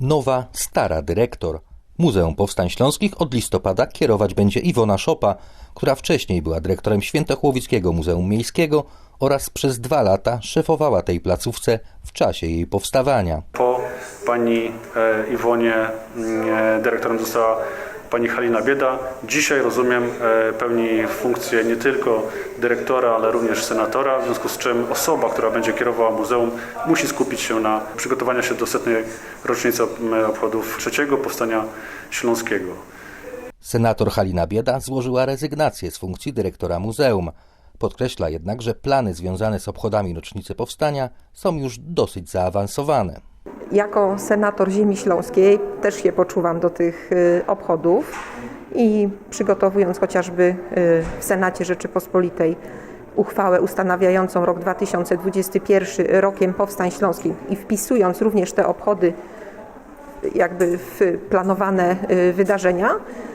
Nowa, stara dyrektor. Muzeum Powstań Śląskich od listopada kierować będzie Iwona Szopa, która wcześniej była dyrektorem Świętochłowickiego Muzeum Miejskiego oraz przez dwa lata szefowała tej placówce w czasie jej powstawania. Po pani e, Iwonie mm, e, dyrektorem została pani Halina Bieda. Dzisiaj rozumiem e, pełni funkcję nie tylko dyrektora, ale również senatora, w związku z czym osoba, która będzie kierowała muzeum musi skupić się na przygotowaniu się do setnej rocznicy obchodów trzeciego powstania śląskiego. Senator Halina Bieda złożyła rezygnację z funkcji dyrektora muzeum. Podkreśla jednak, że plany związane z obchodami rocznicy powstania są już dosyć zaawansowane. Jako senator Ziemi Śląskiej też się poczuwam do tych y, obchodów i przygotowując chociażby y, w Senacie Rzeczypospolitej uchwałę ustanawiającą rok 2021 rokiem Powstań Śląskich i wpisując również te obchody jakby w planowane y, wydarzenia,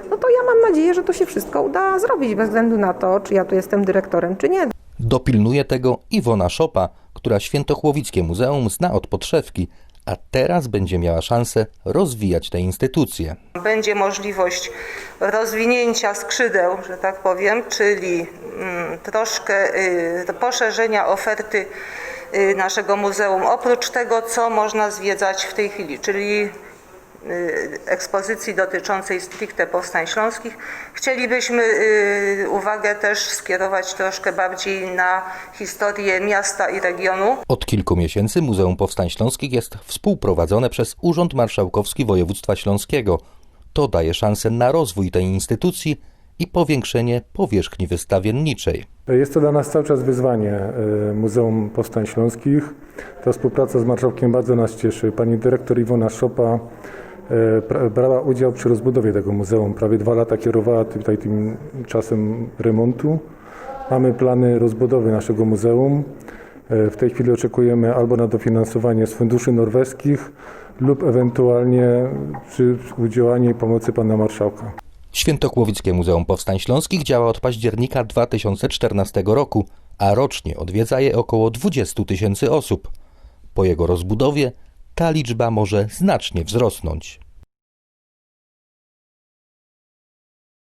no to ja mam nadzieję, że to się wszystko uda zrobić bez względu na to, czy ja tu jestem dyrektorem, czy nie. Dopilnuje tego Iwona Szopa, która Świętochłowickie Muzeum zna od podszewki, a teraz będzie miała szansę rozwijać tę instytucję. Będzie możliwość rozwinięcia skrzydeł, że tak powiem, czyli mm, troszkę y, poszerzenia oferty y, naszego muzeum, oprócz tego, co można zwiedzać w tej chwili, czyli ekspozycji dotyczącej stricte powstań śląskich. Chcielibyśmy y, uwagę też skierować troszkę bardziej na historię miasta i regionu. Od kilku miesięcy Muzeum Powstań Śląskich jest współprowadzone przez Urząd Marszałkowski Województwa Śląskiego. To daje szansę na rozwój tej instytucji i powiększenie powierzchni wystawienniczej. Jest to dla nas cały czas wyzwanie e, Muzeum Powstań Śląskich. Ta współpraca z marszałkiem bardzo nas cieszy. Pani dyrektor Iwona Szopa brała udział przy rozbudowie tego muzeum. Prawie dwa lata kierowała tutaj tym czasem remontu. Mamy plany rozbudowy naszego muzeum. E, W tej chwili oczekujemy albo na dofinansowanie z funduszy norweskich lub ewentualnie przy udziałanie i pomocy pana marszałka. Świętochłowickie Muzeum Powstań Śląskich działa od października 2014 roku, a rocznie odwiedza je około 20 tysięcy osób. Po jego rozbudowie ta liczba może znacznie wzrosnąć.